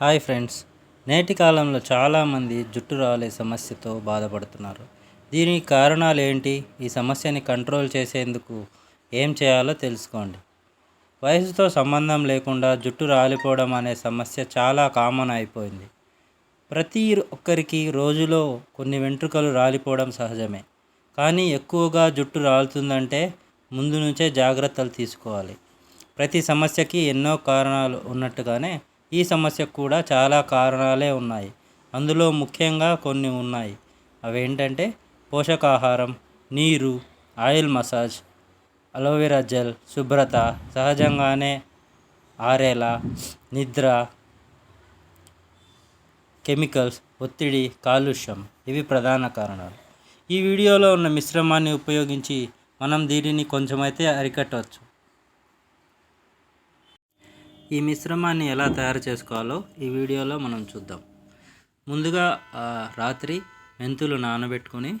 Hi friends. నేటి కాలంలో చాలామంది జుట్టు రాలే సమస్యతో బాధపడుతున్నారు. దీనికి కారణాలు ఏంటి ఈ సమస్యని కంట్రోల్ చేసేందుకు ఏం చేయాలో తెలుసుకోండి. వయసుతో సంబంధం లేకుండా జుట్టు రాలిపోవడం అనే సమస్య చాలా కామన్ అయిపోయింది. ప్రతి ఒక్కరికి రోజులో కొన్ని వెంట్రుకలు రాలిపోవడం సహజమే. కానీ ఎక్కువగా జుట్టు రాలుతుందంటే ముందు నుంచే జాగ్రత్తలు తీసుకోవాలి. ప్రతి సమస్యకి ఎన్నో కారణాలు ఉన్నట్టుగానే ఈ సమస్యకు కూడా చాలా కారణాలే ఉన్నాయి. అందులో ముఖ్యంగా కొన్ని ఉన్నాయి. అవేంటంటే పోషకాహారం నీరు ఆయిల్ మసాజ్ అలోవెరా జెల్ శుభ్రత సహజంగానే ఆరేలా నిద్ర కెమికల్స్ ఒత్తిడి కాలుష్యం ఇవి ప్రధాన కారణాలు. ఈ వీడియోలో ఉన్న మిశ్రమాన్ని ఉపయోగించి మనం దీనిని కొంచెమైతే అరికట్టవచ్చు. ఈ మిశ్రమాన్ని ఎలా తయారు చేసుకోవాలో ఈ వీడియోలో మనం చూద్దాం. ముందుగా రాత్రి మెంతులు నానబెట్టుకొని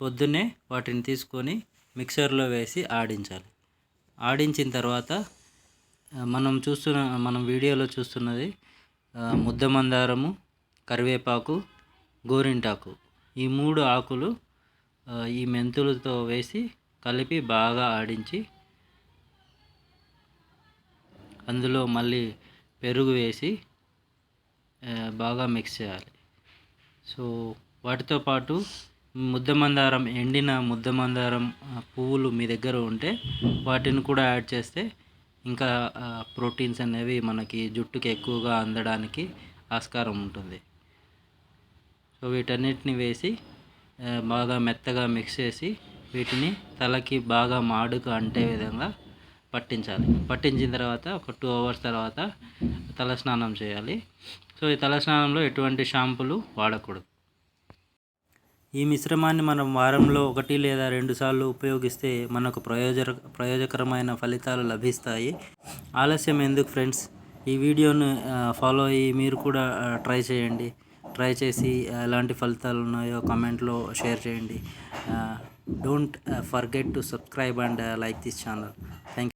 పొద్దున్నే వాటిని తీసుకొని మిక్సర్లో వేసి ఆడించాలి. ఆడించిన తర్వాత మనం చూస్తున్న మనం వీడియోలో చూస్తున్నది ముద్ద మందారము కరివేపాకు గోరింటాకు. ఈ మూడు ఆకులు ఈ మెంతులతో వేసి కలిపి బాగా ఆడించి అందులో మళ్ళీ పెరుగు వేసి బాగా మిక్స్ చేయాలి. సో వాటితో పాటు ముద్ద మందారం ఎండిన ముద్ద మందారం పువ్వులు మీ దగ్గర ఉంటే వాటిని కూడా యాడ్ చేస్తే ఇంకా ప్రోటీన్స్ అనేవి మనకి జుట్టుకి ఎక్కువగా అందడానికి ఆస్కారం ఉంటుంది. సో వీటన్నిటిని వేసి బాగా మెత్తగా మిక్స్ చేసి వీటిని తలకి బాగా మాడుకు అంటే విధంగా పట్టించాలి. పట్టించిన తర్వాత ఒక టూ అవర్స్ తర్వాత తలస్నానం చేయాలి. సో ఈ తలస్నానంలో ఎటువంటి షాంపులు వాడకూడదు. ఈ మిశ్రమాన్ని మనం వారంలో ఒకటి లేదా రెండు సార్లు ఉపయోగిస్తే మనకు ప్రయోజన ప్రయోజకరమైన ఫలితాలు లభిస్తాయి. ఆలస్యం ఎందుకు ఫ్రెండ్స్? ఈ వీడియోను ఫాలో అయ్యి మీరు కూడా ట్రై చేయండి. ట్రై చేసి ఎలాంటి ఫలితాలు ఉన్నాయో కమెంట్లో షేర్ చేయండి. Don't forget to subscribe and like this channel. Thank